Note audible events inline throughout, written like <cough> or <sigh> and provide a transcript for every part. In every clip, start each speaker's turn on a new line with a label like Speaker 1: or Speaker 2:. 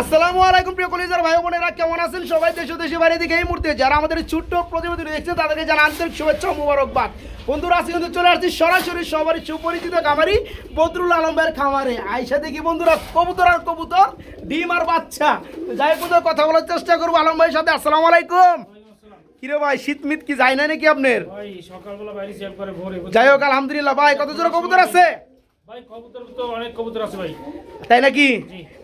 Speaker 1: আসসালামু আলাইকুম প্রিয় কলিজার ভাই বোনেরা কেমন আছেন? সবাই দেশ দেশে বাইরে দিকে এই মুহূর্তে যারা আমাদের ছোট্ট প্রতিবেদন দেখছেন তাদেরকে জানা আন্তরিক শুভেচ্ছা ও মুবারকবাদ। বন্ধুরা আজকে কিন্তু চলে আসছি সরাসরি সবারই সুপরিচিত খামারি বদরুল আলম ভাইয়ের খামারে। আইসা দেখি বন্ধুরা কবুতর আর কবুতর ডিম আর বাচ্চা। যাই হোক বন্ধুরা, কথা বলার চেষ্টা করব আলম ভাইয়ের সাথে। আসসালামু আলাইকুম। কিরে ভাই শীত মিত কি যায় না নাকি আপনার? যাই হোক আলহামদুলিল্লাহ। ভাই কত জোড়া কবুতর আছে? তাই নাকি?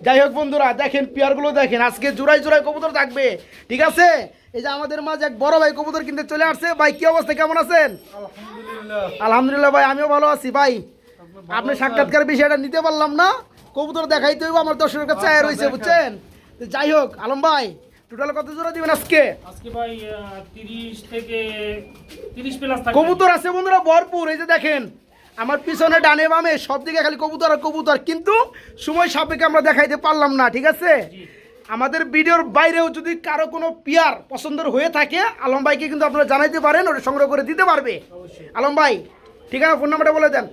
Speaker 1: যাই হোক বন্ধুরা দেখেন পেয়ারগুলো দেখেন আজকে জোড়ায় জোড়ায় কবুতর থাকবে। ঠিক আছে? এই যে আমাদের মাঝে এক বড় ভাই কবুতর কিনতে চলে আসছে। ভাই কি অবস্থা? কেমন আছেন?
Speaker 2: আলহামদুলিল্লাহ।
Speaker 1: ভাই আমিও ভালো আছি। ভাই আপনি সাক্ষাৎকার বিষয়টা নিতে পারলাম না। কবুতর দেখাইতে হইব আমার দর্শকের কাছে রয়েছে বুঝছেন? যাই হোক আলম ভাই টোটাল কত জোড়া দিবেন আজকে?
Speaker 2: আজকে ভাই তিরিশ থেকে তিরিশ প্লাস
Speaker 1: কবুতর আছে বন্ধুরা ভরপুর। এই যে দেখেন আমার পিছনে ডানে বামে সব দিকে খালি কবুতর আর কবুতর কিন্তু সময় সাপেক্ষে আমরা দেখাইতে পারলাম না ঠিক আছে? আমাদের ভিডিওর বাইরেও যদি কারও কোনো পিয়ার পছন্দের হয়ে থাকে আলম ভাইকে কিন্তু আপনারা জানাইতে পারেন ওটা সংগ্রহ করে দিতে পারবে। আলম ভাই ঠিকানা ফোন নাম্বারটা বলে দেন।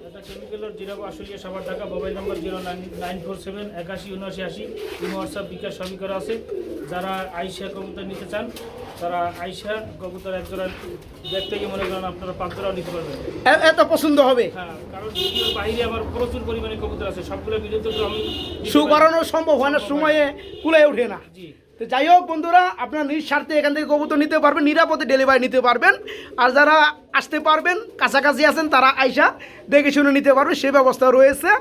Speaker 2: সাবার Dhaka mobile number zero nine four seven একাশি উনআশি আশি ইমো হোয়াটসঅ্যাপ বিকাশ সবই করা আছে। যারা আইসা কবুতর নিতে চান তারা আইসা কবুতর একজোড়া দেখতে গিয়ে মনে করেন আপনারা পাঁচ নিতে পারবেন।
Speaker 1: এত পছন্দ হবে।
Speaker 2: হ্যাঁ কারণ ভিডিওর বাইরে আমার প্রচুর পরিমাণে কবুতর আছে সবগুলো ভিডিওতে তো আমি
Speaker 1: শু করানো সম্ভব হয় না। সময়ে কুলে ওঠে না।
Speaker 2: জি।
Speaker 1: তো যাই হোক বন্ধুরা আপনারা নিঃস্বার্থে এখান থেকে কবুতর নিতে পারবেন নিরাপদে ডেলিভারি নিতে পারবেন। আর যারা আসতে পারবেন কাছাকাছি আছেন তারা আইসা দেখে শুনে নিতে পারবেন সে ব্যবস্থা রয়েছে।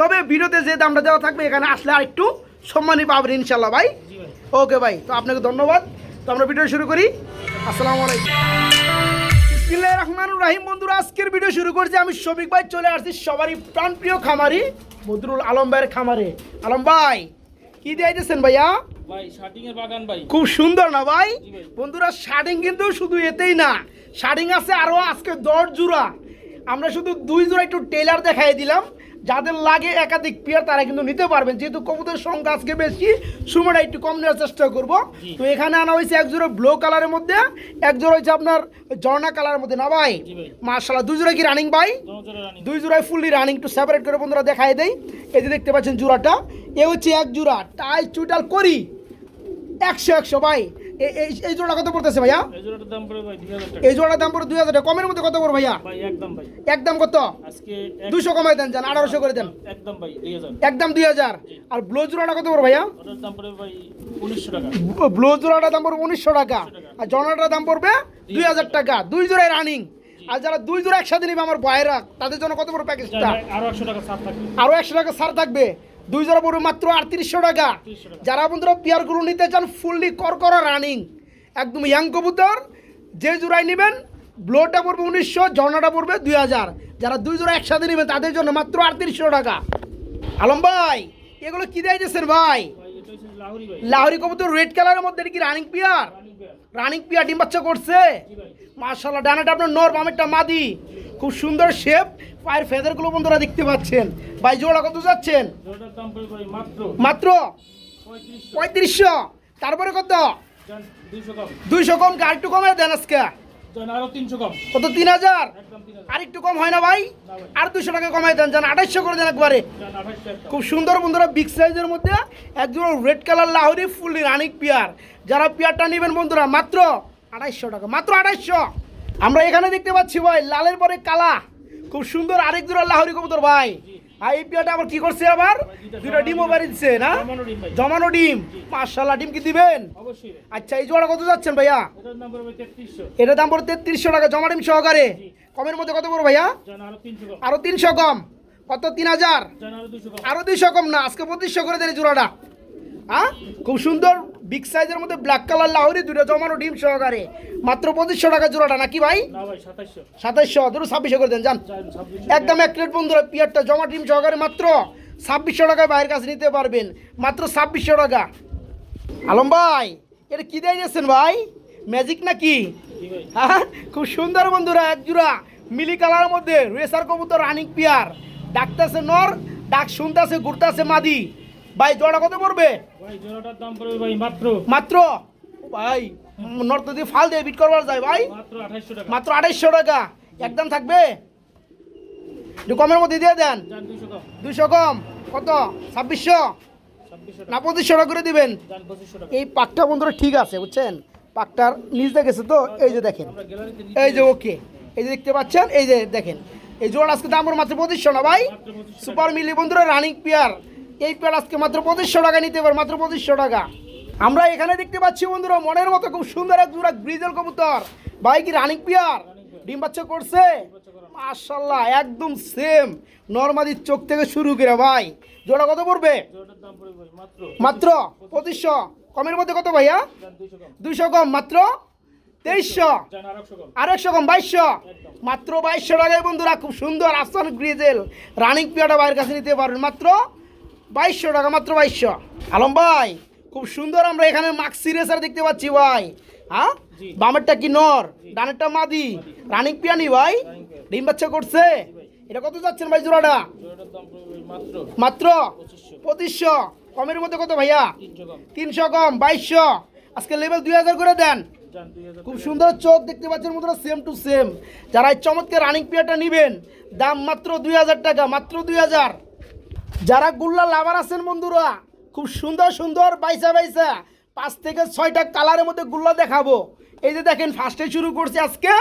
Speaker 1: তবে ভিডিওতে যে দামটা দেওয়া থাকবে এখানে আসলে আর একটু সম্মানই পাবেন ইনশাল্লাহ ভাই। ওকে ভাই তো আপনাকে ধন্যবাদ। তো আমরা ভিডিও শুরু করি। আসসালামু আলাইকুম। রহমানির রহিম বন্ধুরা আজকের ভিডিও শুরু করছি আমি শফিক ভাই। চলে আসছি সবারই প্রাণপ্রিয় খামারি বদরুল আলম ভাইয়ের খামারে। আলম ভাই কি দিয়েছেন ভাইয়া? খুব সুন্দর না ভাই?
Speaker 2: ভাই।
Speaker 1: বন্ধুরা শার্টিং কিন্তু শুধু এতেই না শার্টিং আছে আরও আজকে দশ জোড়া। আমরা শুধু দুই জোড়া একটু টেলার দেখাই দিলাম। যাদের লাগে একাধিক পেয়ার তারা কিন্তু নিতে পারবেন। যেহেতু কবুতরের সংখ্যা আজকে বেশি সময়টা একটু কম নেওয়ার চেষ্টা করব। তো এখানে আনা হয়েছে এক জোড়া ব্লু কালারের মধ্যে এক জোড়া হয়েছে আপনার ঝর্ণা কালারের মধ্যে। না ভাই মার্শাল্লাহ দুই জোড়া কি রানিং ভাই? দুই জোড়ায় ফুললি রানিং একটু সেপারেট করে বন্ধুরা দেখাই দেয় এই যে দেখতে পাচ্ছেন জোড়াটা এ হচ্ছে এক জোড়া। টাই চুটাল করি একশো একশো ভাই। এই এই জোড়া কত পড়তেছে ভাইয়া?
Speaker 2: এই জোড়াটার দাম পড়বে ভাই দুই হাজার টাকা।
Speaker 1: এই জোড়ার দাম পড়ে দুই হাজার টাকা। কমের মধ্যে কত পড়ো ভাইয়া?
Speaker 2: ভাই একদম ভাই।
Speaker 1: একদম কত?
Speaker 2: আজকে এক-
Speaker 1: দুশো কমাই দেন যান আঠারোশো করে দেন।
Speaker 2: একদম ভাই দুই হাজার।
Speaker 1: একদম দুই হাজার। আর ব্লো জোড়াটা কত পড়ো ভাইয়া?
Speaker 2: ওটার দাম পড়বে ভাই উনিশশো টাকা।
Speaker 1: ব্লো জোড়াটার দাম পড়বে উনিশশো টাকা। আর জনাটার দাম পড়বে দুই হাজার টাকা। দুই জোড়ায় রানিং আর যারা দুই জোড়া একসাথে নিবে আমার বাইরা তাদের জন্য কত বড় প্যাকেজটা
Speaker 2: আরও একশো টাকা ছাড় থাকবে।
Speaker 1: আরও একশো টাকা ছাড় থাকবে। দুই জোড়া পড়বে মাত্র আটত্রিশশো টাকা।
Speaker 2: 3800 টাকা।
Speaker 1: যারা বন্ধুরা পেয়ারগুলো নিতে চান ফুললি করকরা রানিং একদম ইয়াং কবুতর যে জোড়ায় নেবেন ব্লোটা পড়বে উনিশশো ঝর্ণাটা পড়বে দুই হাজার। যারা দুই জোড়া একসাথে নেবেন তাদের জন্য মাত্র আটত্রিশশো টাকা। আলম ভাই এগুলো কী দিয়েছেন ভাই?
Speaker 2: লাহোরি
Speaker 1: কবুতর রেড কালারের মধ্যে কি রানিং পিয়ার
Speaker 2: রানিং পেয়ার
Speaker 1: ডিম বাচ্চা করছে? মার্শাল্লাহ ডানাটা আপনার নর বামেরটা মাদি। খুব সুন্দর শেপ পায়ের ফেদারগুলো বন্ধুরা দেখতে পাচ্ছেন। ভাই জোড়া কত যাচ্ছেন?
Speaker 2: মাত্র। পঁয়ত্রিশশো।
Speaker 1: তারপরে কত?
Speaker 2: দুইশো কম।
Speaker 1: একটু কমে দেন আজকে? কত? তিন হাজার? আর একটু কম হয় না ভাই? আর দুশো টাকা কমাই দেন যান আঠাইশশো করে দেন একবারে। খুব সুন্দর বন্ধুরা বিগ সাইজের মধ্যে একজন রেড কালার লাহরি ফুললি রানিক পিয়ার। যারা পিয়ারটা নেবেন বন্ধুরা মাত্র আড়াইশো টাকা মাত্র আড়াইশো আমরা এখানে দেখতে পাচ্ছি ভাই লালের পরে কালা। খুব সুন্দর আরেক জোড়া লাহরি কবুতর ভাই। পিয়ারটা আবার কি করছে আবার? দুটো ডিমও বাড়ি দিচ্ছে না?
Speaker 2: জমানো ডিম
Speaker 1: মার্শাল্লাহ ডিম। কি দিবেন? আচ্ছা এই জোড়া কত যাচ্ছেন ভাইয়া?
Speaker 2: এটার দাম পড়বে তেত্রিশশো।
Speaker 1: টাকা জমা ডিম সহকারে। কমের মধ্যে কত পড়ো ভাইয়া?
Speaker 2: আরও তিনশো কম।
Speaker 1: কত? তিন হাজার। আরও দুইশো কম। না আজকে পঁচিশশো করে দেন জোড়াটা। হ্যাঁ খুব সুন্দর বিগ সাইজের মধ্যে ব্ল্যাক কালার লাহরি দুটো জমানো ডিম সহকারে। মাত্র পঁচিশশো টাকা জোড়াটা নাকি ভাই? সাতাইশশো দুটো ছাব্বিশশো করে দেন যান। একদম এক প্লেট বন্ধুরা পিয়ারটা জমা ডিম সহকারে মাত্র ছাব্বিশশো টাকায় বাইরের কাছে নিতে পারবেন। মাত্র ছাব্বিশশো টাকা। আলম ভাই এটা কি দিয়ে যাচ্ছেন ভাই? ম্যাজিক নাকি? হ্যাঁ খুব সুন্দর বন্ধুরা এক জোড়া মিলি কালারের মধ্যে রেসার কবুতর রানিং পিয়ার ডাকতেছে নর ডাক শুনতেছে ঘুরতেছে মাদি। ভাই জোড়া কত পড়বে?
Speaker 2: ভাই জোড়াটার দাম পড়বে ভাই মাত্র।
Speaker 1: মাত্র? ভাই নর্থ দিয়ে ফাল দিয়ে বিট করবার যায় ভাই।
Speaker 2: মাত্র টাকা।
Speaker 1: আড়াইশো টাকা। একদম থাকবে? একটু কমের মধ্যে দিয়ে দেন।
Speaker 2: দুশো কম।
Speaker 1: কত? ছাব্বিশশো? না পঁচিশশো টাকা করে দিবেন। এই পাকটা বন্ধুরা ঠিক আছে বুঝছেন? পাকটার নিচ দেখেছে তো? এই যে দেখেন। এই যে ওকে। এই যে দেখতে পাচ্ছেন? এই যে দেখেন। এই জোড়া আজকে দাম মাত্র পঁচিশশো না ভাই? সুপার মিলি বন্ধুরা রানিং পেয়ার। এই পেয়ার আজকে মাত্র পঁচিশশো টাকা নিতে পারে, মাত্র পঁচিশশো টাকা। আমরা এখানে দেখতে পাচ্ছি বন্ধুরা, মনের মতো খুব সুন্দর এক জোড়া ব্রিজেল কবুতর। ভাই কি রানিং পেয়ার ডিম বাচ্চা করছে? মাশাল্লাহ একদম সেম নর্মাদির চোখ থেকে শুরু করে ভাই। জোড়া কত পড়বে?
Speaker 2: মাত্র
Speaker 1: পঁচিশশো। কমের মধ্যে কত ভাইয়া?
Speaker 2: দুইশো কম,
Speaker 1: মাত্র তেইশশো।
Speaker 2: আর একশো কম,
Speaker 1: বাইশশো। মাত্র বাইশশো টাকায় বন্ধুরা, খুব সুন্দর আসান গ্রিজেল রানিং পিয়াটা বাইরের কাছে নিতে পারবেন। মাত্র বাইশশো টাকা মাত্র বাইশশো। আলম ভাই খুব সুন্দর আমরা এখানে মাক্সি রেসার দেখতে পাচ্ছি ভাই। হ্যাঁ? বামেরটা কি নর? ডানেরটা মাদি। রানিং পিয়ানি ভাই। ডিম বাচ্চা করছে? এটা কত যাচ্ছেন ভাই জোড়াটা?
Speaker 2: মাত্র পঁচিশশো।
Speaker 1: কমের মধ্যে কত ভাইয়া?
Speaker 2: তিনশো কম।
Speaker 1: বাইশশো। আজকে লেভেল দুই হাজার করে দেন। খুব সুন্দর চোখ দেখতে পাচ্ছেন বন্ধুরা সেম টু সেম যারা এই চমৎকার রানিং পিয়াটা নেবেন দাম মাত্র দুই হাজার টাকা মাত্র দুই হাজার। যারা গুল্লা লাভার আছেন বন্ধুরা, খুব সুন্দর সুন্দর বাইসা বাইসা পাঁচ থেকে ছয়টা কালারের মধ্যে গুল্লা দেখাবো। এই যে দেখেন ফার্স্টে শুরু করছি আজকে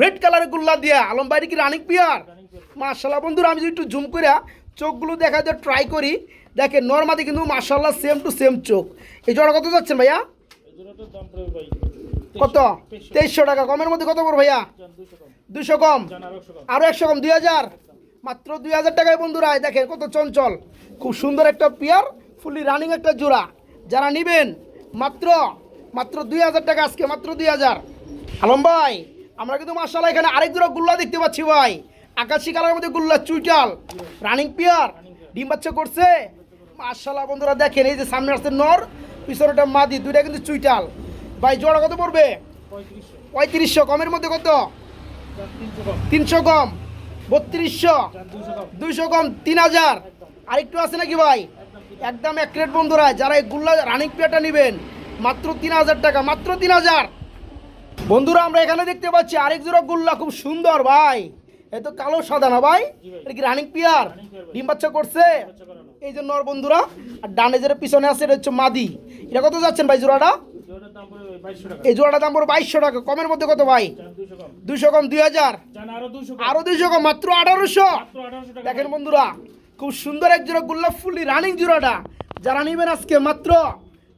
Speaker 1: রেড কালারের গুল্লা দিয়া। আলম বাইরে কি রানিং পিয়ার মার্শাল্লাহ বন্ধুরা, আমি যদি একটু জুম করে চোখগুলো দেখা দিয়ে ট্রাই করি। দেখেন নর্মালি কিন্তু মার্শাল্লাহ সেম টু সেম চোখ। এই জোড়া কত যাচ্ছেন ভাইয়া? কত?
Speaker 2: তেইশশো।
Speaker 1: টাকা। কমের মধ্যে কত পড়ো ভাইয়া? দুশো কম
Speaker 2: যান আর একশো কম।
Speaker 1: আরও একশো কম, দুই হাজার? মাত্র দুই হাজার টাকায় বন্ধুরা দেখেন কত চঞ্চল। খুব সুন্দর একটা পেয়ার ফুলি রানিং একটা জোড়া। যারা নিবেন, মাত্র মাত্র দুই হাজার টাকা আজকে, মাত্র দুই হাজার। আলম ভাই, আমরা কিন্তু মার্শাল্লাহ এখানে আরেক জোড়া গুল্লা দেখতে পাচ্ছি ভাই। আকাশি কালারের মধ্যে গুল্লা চুইটাল। রানিং পেয়ার, ডিম বাচ্চা করছে। মার্শাল্লাহ বন্ধুরা, দেখেন এই যে সামনে আসছে নর পিছনেটা মাদি, দুইটা কিন্তু চুইটাল। ভাই জোড়া কত পড়বে?
Speaker 2: পঁয়ত্রিশশো,
Speaker 1: কমের মধ্যে কত?
Speaker 2: তিনশো কম।
Speaker 1: বত্রিশশো।
Speaker 2: দুইশো কম,
Speaker 1: তিন হাজার। আরেকটু আছে নাকি ভাই? একদম এক রেট বন্ধুরা, যারা এই গুল্লা রানিং পেয়ারটা নেবেন, মাত্র তিন হাজার টাকা, মাত্র তিন হাজার। বন্ধুরা, আমরা এখানে দেখতে পাচ্ছি আরেক জোড়া গুল্লা, খুব সুন্দর ভাই। এ তো কালো সাদা না ভাই। এটা কি রানিং পেয়ার। ডিম বাচ্চা করছে? এই যে নর বন্ধুরা, আর ডানে যেটা পিছনে আছে, এটা হচ্ছে মাদি। এটা কত যাচ্ছেন ভাই জোড়াটা?
Speaker 2: জোড়াটার দাম পড়বে বাইশশো টাকা।
Speaker 1: এই কমের মধ্যে কত ভাই?
Speaker 2: দুইশো কম।
Speaker 1: দুই হাজার?
Speaker 2: আরও দুইশো কম।
Speaker 1: মাত্র আঠারোশো। দেখেন বন্ধুরা খুব সুন্দর এক জোড়া গোল্লাপ ফুলি রানিং জোড়াটা। যারা নেবেন আজকে মাত্র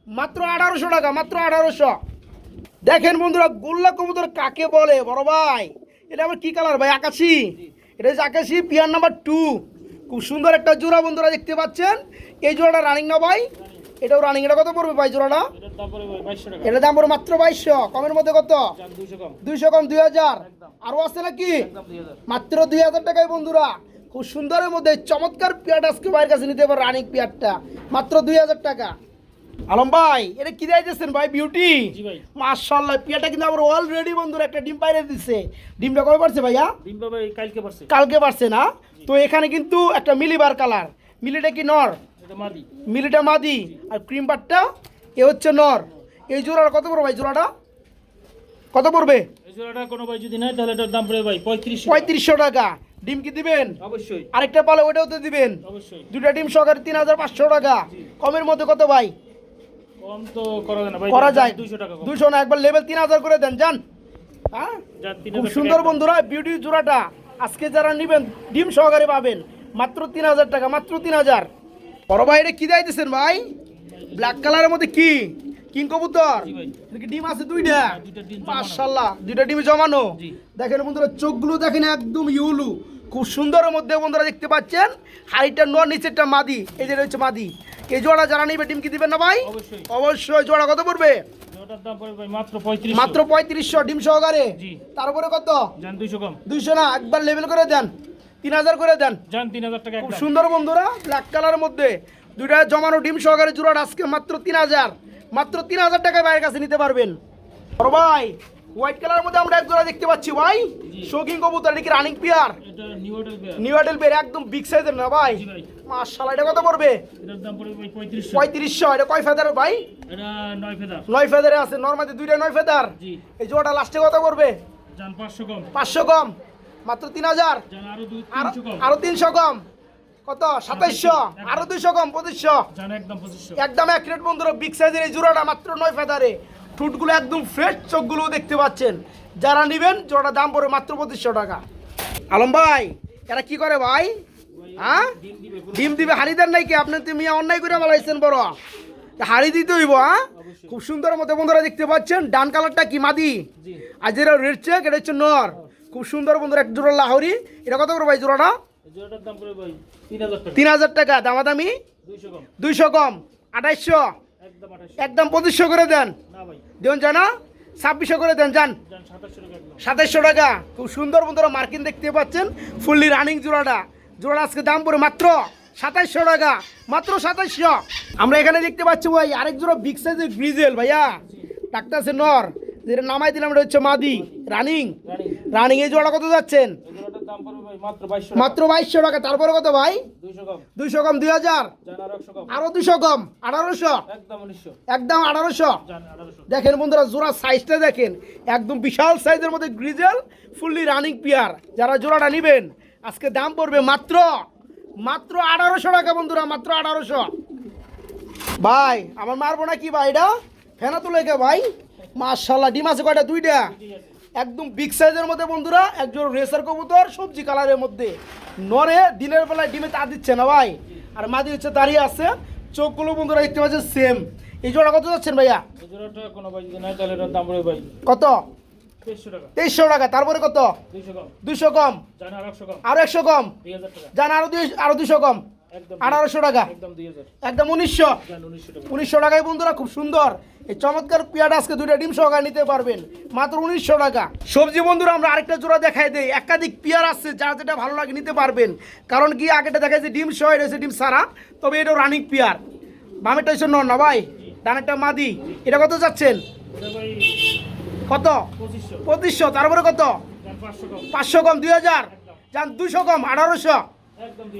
Speaker 1: মাত্র আঠারোশো টাকা মাত্র আঠারোশো। দেখেন বন্ধুরা গোল্লা কবুতর কাকে বলে? বড় ভাই এটা আবার কি কালার ভাই? আকাশি। এটা হচ্ছে আকাশি পিয়ার নাম্বার টু। খুব সুন্দর একটা জোড়া বন্ধুরা দেখতে পাচ্ছেন। এই জোড়াটা রানিং না ভাই? এটাও রানিং এটা কত পড়বে ভাই জোড়াটা? এটা দাম পড়বে মাত্র বাইশশো। কমের মধ্যে কত?
Speaker 2: দুইশো কম।
Speaker 1: দুই হাজার। আরও আছে নাকি? মাত্র দুই হাজার টাকায় বন্ধুরা। খুব সুন্দরের মধ্যে চমৎকার পেয়ারটা আজকে বাইরের কাছে নিতে পারো রানিং পেয়ারটা। মাত্র দুই হাজার টাকা। আলম ভাই এটা কি দিয়েছেন ভাই বিউটি মার্শাল্লাহ পেয়ারটা কিন্তু আমার অলরেডি বন্ধুরা একটা ডিম বাইরে দিছে। ডিমটা কবে পারছে ভাইয়া?
Speaker 2: ভাই কালকে পারছে।
Speaker 1: কালকে পারছে না? তো এখানে কিন্তু একটা মিলিবার কালার মিলিটা কি নর? মিলিটা মাদি আর ক্রিম বারটা এ হচ্ছে নর। এই জোড়াটা কত পড়বে ভাই জোড়াটা? কত পড়বে?
Speaker 2: এই জোড়াটা কোনো ভাই যদি নেয় তাহলে এটার দাম পড়বে ভাই পঁয়ত্রিশশো টাকা।
Speaker 1: পঁয়ত্রিশশো টাকা। ডিম কি দিবেন?
Speaker 2: অবশ্যই।
Speaker 1: আরেকটা পালে ওটাও তো দিবেন।
Speaker 2: অবশ্যই।
Speaker 1: দুটা ডিম সহকারে তিন হাজার পাঁচশো টাকা। কমের মধ্যে কত ভাই?
Speaker 2: কম তো করা যায় না ভাই
Speaker 1: করা যায়।
Speaker 2: দুইশো টাকা
Speaker 1: দুশো না একবার লেভেল তিন হাজার করে দেন যান। হ্যাঁ? খুব সুন্দর বন্ধুরা বিউটি জোড়াটা। আজকে যারা নেবেন ডিম সহকারে পাবেন। মাত্র তিন হাজার টাকা মাত্র তিন হাজার। বড় ভাই এটা কি দিতেছেন ভাই? ব্ল্যাক কালারের মধ্যে কি? কিং কবুতর? ডিম আছে দুইটা?
Speaker 2: হ্যাঁ, দুইটা ডিম জমানো।
Speaker 1: মাশাল্লাহ দুইটা ডিম জমানো? দেখেন বন্ধুরা চোখগুলো দেখেন একদম ইউলু। খুব সুন্দরের মধ্যে বন্ধুরা দেখতে পাচ্ছেন হাইটটা নর নিচেরটা মাদি এই যে রয়েছে মাদি। এই জোড়া যারা নিবে ডিম কি দিবেন না ভাই?
Speaker 2: অবশ্যই।
Speaker 1: অবশ্যই জোড়া কত পড়বে?
Speaker 2: জোড়াটার দাম পড়বে ভাই মাত্র পঁয়ত্রিশ
Speaker 1: মাত্র পঁয়ত্রিশশো ডিম সহকারে?
Speaker 2: জি।
Speaker 1: তারপরে কত?
Speaker 2: দুইশো
Speaker 1: না একবার লেভেল করে দেন। তিন হাজার করে দেন।
Speaker 2: তিন হাজার টাকা
Speaker 1: খুব সুন্দর বন্ধুরা ব্ল্যাক কালারের মধ্যে দুইটা জমানো ডিম সহকারে জোড়াটা আজকে মাত্র তিন হাজার। মাত্র তিন হাজার টাকায় বাইরের কাছে নিতে পারবেন। বড় ভাই হোয়াইট কালারের মধ্যে আমরা এক জোড়া দেখতে পাচ্ছি ভাই। শৌখিন কবুতর এটা কি রানিং পিয়ার
Speaker 2: এটা নিউ হোটেল পেয়ার
Speaker 1: একদম বিগ সাইজের না ভাই? মাশাআল্লাহ এটা কত পড়বে?
Speaker 2: পঁয়ত্রিশশো।
Speaker 1: এটা কয় ফেদার ভাই?
Speaker 2: এটা নয় ফেদার
Speaker 1: আছে নর্মালি দুইটা নয় ফেদার
Speaker 2: জি।
Speaker 1: এই জোড়াটা লাস্টে কত পড়বে?
Speaker 2: পাঁচশো কম।
Speaker 1: পাঁচশো কম। মাত্র তিন হাজার? আরও
Speaker 2: তিনশো কম।
Speaker 1: কত? সাতাইশশো? আরও দুইশো কম পঁচিশশো?
Speaker 2: একদম
Speaker 1: একদম এক রেট বন্ধুরা বিগ সাইজের এই জোড়াটা মাত্র নয় ফেদারে। ঠুটগুলো একদম ফ্রেশ চোখগুলো দেখতে পাচ্ছেন। যারা নেবেন জোড়াটা দাম পড়বে মাত্র পঁচিশশো টাকা। আলম ভাই এরা কি করে ভাই? হ্যাঁ?
Speaker 2: ডিম দিবে
Speaker 1: হাড়ি দেন নাকি আপনি তুমি অন্যায় করে বলাইছেন বড়। হাড়ি দিতে হইব হ্যাঁ? খুব সুন্দর মতো বন্ধুরা দেখতে পাচ্ছেন। ডান কালারটা কি মাদি? আর যেটা রেড চেক এটা হচ্ছে নর। খুব সুন্দর বন্ধুরা এক জোড়া লাহরি। এটা কত করে ভাই জোড়াটা?
Speaker 2: তিন হাজার টাকা।
Speaker 1: দামাদামি?
Speaker 2: দুইশো কম।
Speaker 1: আঠাইশশো?
Speaker 2: একদম
Speaker 1: পঁচিশশো করে দেন। দেন জানা ছাব্বিশশো করে দেন যান। সাতাইশশো টাকা। খুব সুন্দর বন্ধুরা মার্কিন দেখতে পাচ্ছেন। ফুললি রানিং জোড়াটা। জোড়া আজকে দাম পড়ে মাত্র সাতাইশশো টাকা। মাত্র সাতাইশশো। আমরা এখানে দেখতে পাচ্ছি ভাই আরেক জোড়া বিগ সাইজের গ্রিজেল ভাইয়া। ডাক্তার নর। যেটা নামাই দিলাম এটা হচ্ছে মাদি রানিং।
Speaker 2: রানিং।
Speaker 1: এই জোড়া কত যাচ্ছেন?
Speaker 2: মাত্র বাইশশো
Speaker 1: টাকা। তারপরে কত ভাই?
Speaker 2: দুইশো কম।
Speaker 1: দুই হাজার?
Speaker 2: আর
Speaker 1: দুশো কম। আঠারোশো?
Speaker 2: একদম
Speaker 1: আঠারোশো? দেখেন বন্ধুরা জোড়া সাইজটা দেখেন একদম বিশাল সাইজের মধ্যে গ্রিজেল ফুললি রানিং পিয়ার। যারা জোড়াটা নেবেন আজকে দাম পড়বে মাত্র মাত্র আঠারোশো টাকা বন্ধুরা মাত্র আঠারোশো। ভাই আমার মারবো না কি ভাই এটা? ফেনা তুলে কে ভাই? মার্শাল্লাহ ডিম আছে কয়টা? দুইটা? একদম বিগ সাইজের মধ্যে বন্ধুরা একজন রেসার কবুতর সবজি কালারের মধ্যে। নরে দিনের বেলায় ডিমে তা দিচ্ছে না ভাই। আর মাদি হচ্ছে দাঁড়িয়ে আছে চোখগুলো বন্ধুরা দেখতে পাচ্ছেন সেম এই জোড়া কত যাচ্ছেন ভাইয়া? কত?
Speaker 2: তেইশশো টাকা।
Speaker 1: তারপরে কত?
Speaker 2: দুইশো কম। জান আর একশো কম।
Speaker 1: যান আরও দুই আরও দুশো কম? আঠারোশো টাকা।
Speaker 2: একদম
Speaker 1: উনিশশো।
Speaker 2: উনিশশো
Speaker 1: টাকায় বন্ধুরা খুব সুন্দর। এই চমৎকার পেয়ারা আজকে দুইটা ডিম সহকারে নিতে পারবেন। মাত্র উনিশশো টাকা। সবজি বন্ধুরা আমরা আরেকটা জোড়া দেখাই দেই। একাধিক পেয়ার আসছে যার যেটা ভালো লাগে নিতে পারবেন। কারণ কি আগেটা দেখা ডিম সহ হচ্ছে ডিম সারা। তবে এটা রানিং পেয়ার বামেরটা হচ্ছে নর না ভাই? ডানেরটা মাদি। এটা কত যাচ্ছেন? কত?
Speaker 2: পঁচিশশো।
Speaker 1: তারপরে কত?
Speaker 2: পাঁচশো কম
Speaker 1: দুই হাজার। যান দুইশো কম আঠারোশো।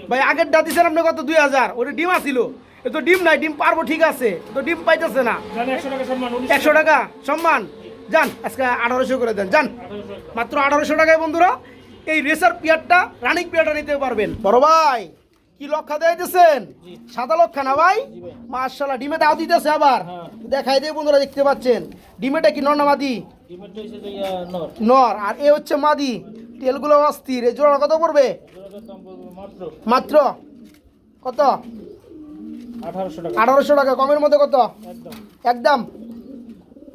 Speaker 1: ভাই আগের দিয়েছেন আপনি কত? দুই হাজার। ওটা ডিম আসিল এ তো ডিম নাই ডিম পারব ঠিক আছে। তো ডিম পাইতেছে না।
Speaker 2: একশো টাকা সম্মান
Speaker 1: যান আজকে আঠারোশো করে দেন। যান মাত্র আঠারোশো টাকায় বন্ধুরা এই রেসার পিয়ারটা রানিং পিয়ারটা নিতে পারবেন। বড় ভাই কি লক্ষা দিতেছেন সাদা লক্ষা না ভাই। মার্শাল্লাহ ডিমে দাও দিতেছে আবার।
Speaker 2: হ্যাঁ।
Speaker 1: দেখাই দিয়ে বন্ধুরা দেখতে পাচ্ছেন। ডিমেটা কি
Speaker 2: হচ্ছে যে ইয়া নর।
Speaker 1: নর। আর এ হচ্ছে মাদি। তেলগুলো অস্থির। এই জোড়া কত পড়বে?
Speaker 2: মাত্র?
Speaker 1: কত?
Speaker 2: আঠারোশো টাকা।
Speaker 1: কমের মধ্যে কত?
Speaker 2: একদম।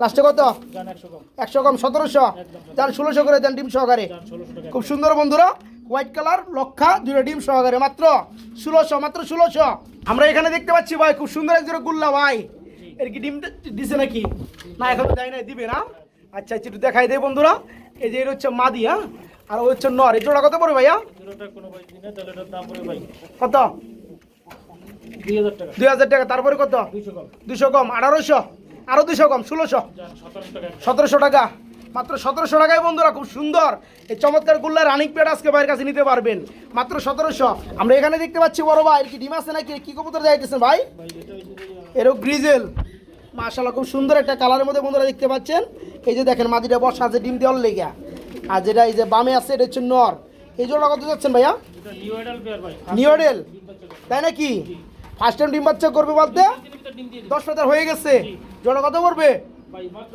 Speaker 1: লাস্টে কত?
Speaker 2: একশো কম
Speaker 1: সতেরোশো? যান ষোলোশো করে দেন ডিম সহকারে। খুব সুন্দর বন্ধুরা হোয়াইট কালার লক্ষা দুটো ডিম সহকারে। মাত্র ষোলোশো মাত্র ষোলোশো। আমরা এখানে দেখতে পাচ্ছি ভাই খুব সুন্দর এক জোড়া গুল্লা ভাই। এর কি ডিম দিছে নাকি? না এখন দেয় নাই দিবে না। আচ্ছা আচ্ছা একটু দেখাই দেয় বন্ধুরা। এই যে এর হচ্ছে মাদি হ্যাঁ? আর ওই হচ্ছে নর এই জোড়া কত ভাইয়া?
Speaker 2: পড়বে ভাই।
Speaker 1: কত?
Speaker 2: দুই হাজার টাকা।
Speaker 1: তারপরে কত?
Speaker 2: দুইশো কম।
Speaker 1: দুশো কম আঠারোশো? আরও দুশো কম ষোলোশো?
Speaker 2: সতেরোশো টাকা।
Speaker 1: মাত্র সতেরোশো টাকায় বন্ধুরা খুব সুন্দর। এই চমৎকার গুল্লা রানিং পেড আজকে ভাইয়ের কাছে নিতে পারবেন। মাত্র সতেরোশো। আমরা এখানে দেখতে পাচ্ছি বড় ভাই কি ডিম আছে নাকি? কি কবুতর যাইতেছেন ভাই? এরও গ্রিজেল মাশাল্লাহ খুব সুন্দর একটা কালারের মধ্যে বন্ধুরা দেখতে পাচ্ছেন। এই যে দেখেন মাদিটা বসা আছে ডিম দেওয়ার লেগা। আর যেটা এই যে বামে আছে এটা হচ্ছে নর। এই জন্য কত যাচ্ছেন ভাইয়া?
Speaker 2: নিউ বাচ্চা করে।
Speaker 1: তাই নাকি? ফার্স্ট টাইম ডিম বাচ্চা করবে বলতে?
Speaker 2: দিয়ে।
Speaker 1: দশ পাতার হয়ে গেছে। জোড়া কত
Speaker 2: মাত্র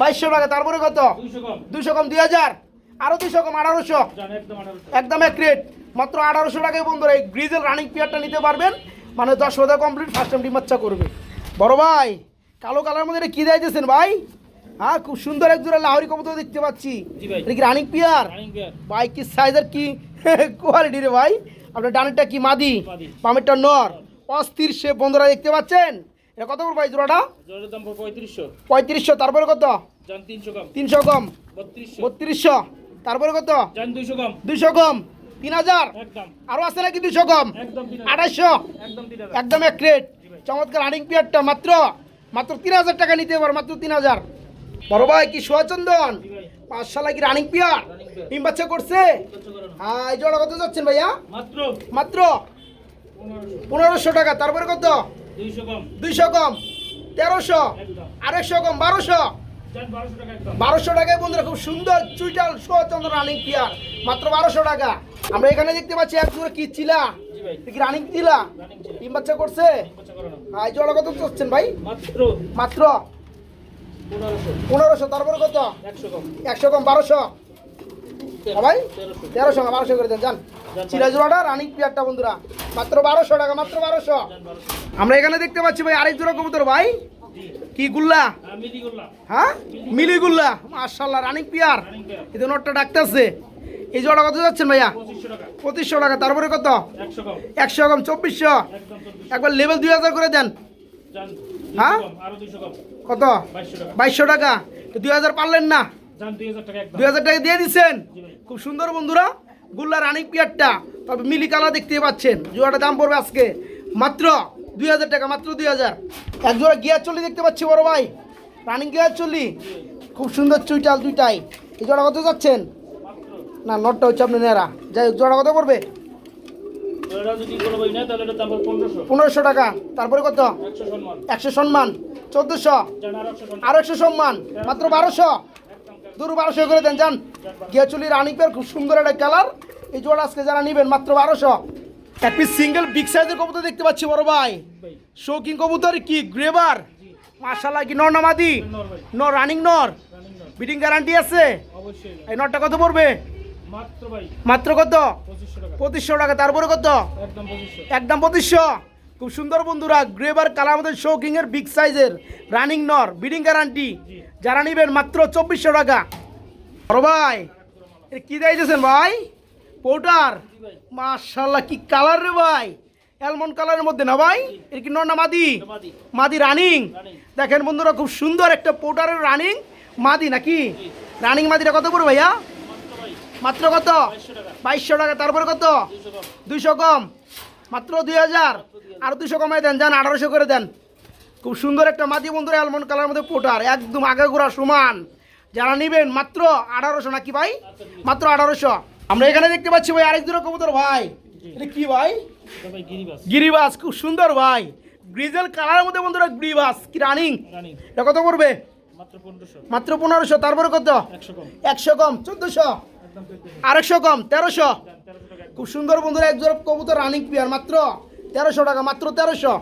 Speaker 2: বাইশশো টাকা।
Speaker 1: তারপরে কত?
Speaker 2: দুইশো কম।
Speaker 1: দুই হাজার? আরও দুইশো কম আঠারোশো?
Speaker 2: একদম
Speaker 1: এক রেট মাত্র আঠারোশো টাকায় বন্ধুরা এই গ্রিজেল রানিং পেয়ারটা নিতে পারবেন। মানে দশ হাজার কমপ্লিট ফার্স্ট টাইম ডিম বাচ্চা করবে। বড় ভাই কালো কালার মধ্যে এটা কি দিয়েছেন ভাই? হ্যাঁ খুব সুন্দর এক জোড়া লাহরি কবুতর দেখতে পাচ্ছি। এটা কি রানিং পিয়ার? কি সাইজের কি <laughs> কোয়ালিটি রে ভাই? আপনার ডানেরটা কি মাদি। বামেরটা নর। অস্থির সে বন্ধুরা দেখতে পাচ্ছেন? এটা কত ভাই জোড়াটা?
Speaker 2: দাম পঁয়ত্রিশশো।
Speaker 1: পঁয়ত্রিশশো তারপরে কত?
Speaker 2: তিনশো কম। বত্রিশশো।
Speaker 1: তারপরে কত?
Speaker 2: দুইশো কম।
Speaker 1: তিন হাজার? আরও আছে নাকি দুইশো কম? আড়াইশো?
Speaker 2: একদম
Speaker 1: একদম এক রেট চমৎকার রানিং পিয়ারটা মাত্র মাত্র তিন হাজার টাকা নিতে পারো মাত্র তিন হাজার। বড় ভাই কি সোয়াচন্দন পাঁচশালা কি রানিং পিয়ার ডিম বাচ্চা করছে? হ্যাঁ এই জোড়া কত যাচ্ছেন ভাইয়া?
Speaker 2: মাত্র। পনেরোশো।
Speaker 1: টাকা তারপরে কত?
Speaker 2: দুইশো কম।
Speaker 1: তেরোশো। আড়াইশো কম বারোশো।
Speaker 2: বারোশো
Speaker 1: টাকায় বন্ধুরা খুব সুন্দর চুইটাল সোয়াচন্দ্র রানিং পিয়ার মাত্র বারোশো টাকা। আমরা এখানে দেখতে পাচ্ছি এক জোড়া কি চিলা? রানিং
Speaker 2: রানিং
Speaker 1: ডিম বাচ্চা করছে? ভাই জোড়া কত চাচ্ছেন ভাই?
Speaker 2: মাত্র।
Speaker 1: মাত্র?
Speaker 2: পনেরোশো।
Speaker 1: তারপরে কত?
Speaker 2: একশো কম।
Speaker 1: বারোশো? ভাই
Speaker 2: তেরোশো।
Speaker 1: না বারোশো করে দেন যান। চিরা জোড়াটা রানিং পিয়ারটা বন্ধুরা। মাত্র বারোশো টাকা মাত্র বারোশো। আমরা এখানে দেখতে পাচ্ছি ভাই আরেক জোড়া কবুতর ভাই। কি গুল্লা? হ্যাঁ মিলি গুল্লা। মার্শাল্লাহ রানিং পিয়ার এই নোটটা ডাকতেছে। এই জোড়া কত যাচ্ছেন ভাইয়া?
Speaker 2: পঁচিশশো টাকা।
Speaker 1: তারপরে কত?
Speaker 2: একশো কম।
Speaker 1: চব্বিশশো। একবার লেভেল দুই হাজার করে দেন। হ্যাঁ? কত?
Speaker 2: বাইশশো টাকা?
Speaker 1: তো দুই হাজার পারলেন না?
Speaker 2: দুই হাজার টাকা
Speaker 1: দিয়ে দিচ্ছেন? খুব সুন্দর বন্ধুরা গুল্লা রানিং পিয়ারটা। তবে মিলি কালা দেখতে পাচ্ছেন জোড়াটা দাম পড়বে আজকে। মাত্র দুই হাজার টাকা মাত্র দুই হাজার। এক জোড়া গিয়ার চল্লি দেখতে পাচ্ছি বড় ভাই। রানিং গিয়ার চল্লি। খুব সুন্দর চুইটাল দুইটাই। এই জোড়া কত যাচ্ছেন? না নটটা হচ্ছে আপনি নেরা যাই হোক জোড়া কত পড়বে?
Speaker 2: পনেরোশো।
Speaker 1: টাকা। তারপরে কত?
Speaker 2: একশো সম্মান।
Speaker 1: চোদ্দোশো।
Speaker 2: আর একশো সম্মান।
Speaker 1: মাত্র বারোশো। দূর বারোশো করে দেন যান। গিয়া চুলি রানিং পেয়ার খুব সুন্দর একটা কালার এই জোড়া আজকে যারা নেবেন মাত্র বারোশো। এক পিস সিঙ্গেল বিগ সাইজের কবুতর দেখতে পাচ্ছি বড় ভাই। শৌকিং কবুতর কি? গ্রেবার মাশাল্লাহ কি নর নামাদি
Speaker 2: নর
Speaker 1: রানিং নর? বিডিং গ্যারান্টি আছে? এই নরটা কত পড়বে?
Speaker 2: মাত্র
Speaker 1: কত?
Speaker 2: পঁচিশশো টাকা।
Speaker 1: তারপরে কত?
Speaker 2: একদম পঁচিশশো।
Speaker 1: খুব সুন্দর বন্ধুরা গ্রেবার কালার আমাদের শৌকিং এর বিগ সাইজের রানিং নর বিডিং গ্যারান্টি যারা নেবেন মাত্র চব্বিশশো টাকা। বড় ভাই এ কি দিয়েছেন ভাই?
Speaker 2: ভাই।
Speaker 1: মাশাল্লাহ কি কালার রে ভাই। অ্যালমন্ড কালারের মধ্যে না ভাই? এর কি নর না মাদি? মাদি। রানিং দেখেন বন্ধুরা খুব সুন্দর একটা পোটারের রানিং মাদি নাকি? রানিং মাদিটা কত পড়বে ভাইয়া?
Speaker 2: মাত্র
Speaker 1: কত?
Speaker 2: বাইশশো টাকা।
Speaker 1: তারপরে কত? দুইশো কম। মাত্র দুই হাজার। আর দুশো কমাই দেন, যান, আঠারোশো করে দেন। খুব সুন্দর একটা মাদি বন্ধুরা অ্যালমন্ড কালার মধ্যে পোটার, একদম আগে ঘোরা সমান। যারা নেবেন, মাত্র আঠারোশো নাকি ভাই? মাত্র আঠারোশো। আমরা এখানে দেখতে পাচ্ছি ভাই, আরেক দুটো কবুতর ভাই। এটা কি ভাই?
Speaker 2: গিরিবাস,
Speaker 1: খুব সুন্দর ভাই। গ্রিজেল কালারের মধ্যে বন্ধুরা গিরিবাস, কি রানিং এটা কত পড়বে?
Speaker 2: মাত্র পনেরোশো।
Speaker 1: তারপরে কত?
Speaker 2: একশো কম, চোদ্দশো।
Speaker 1: আরেকশো কম, তেরোশো
Speaker 2: যান তেরোশো টাকা একদম
Speaker 1: খুব সুন্দর বন্ধুরা এক জোড়া কবুতর রানিং পিয়ার মাত্র তেরোশো টাকা মাত্র তেরোশো।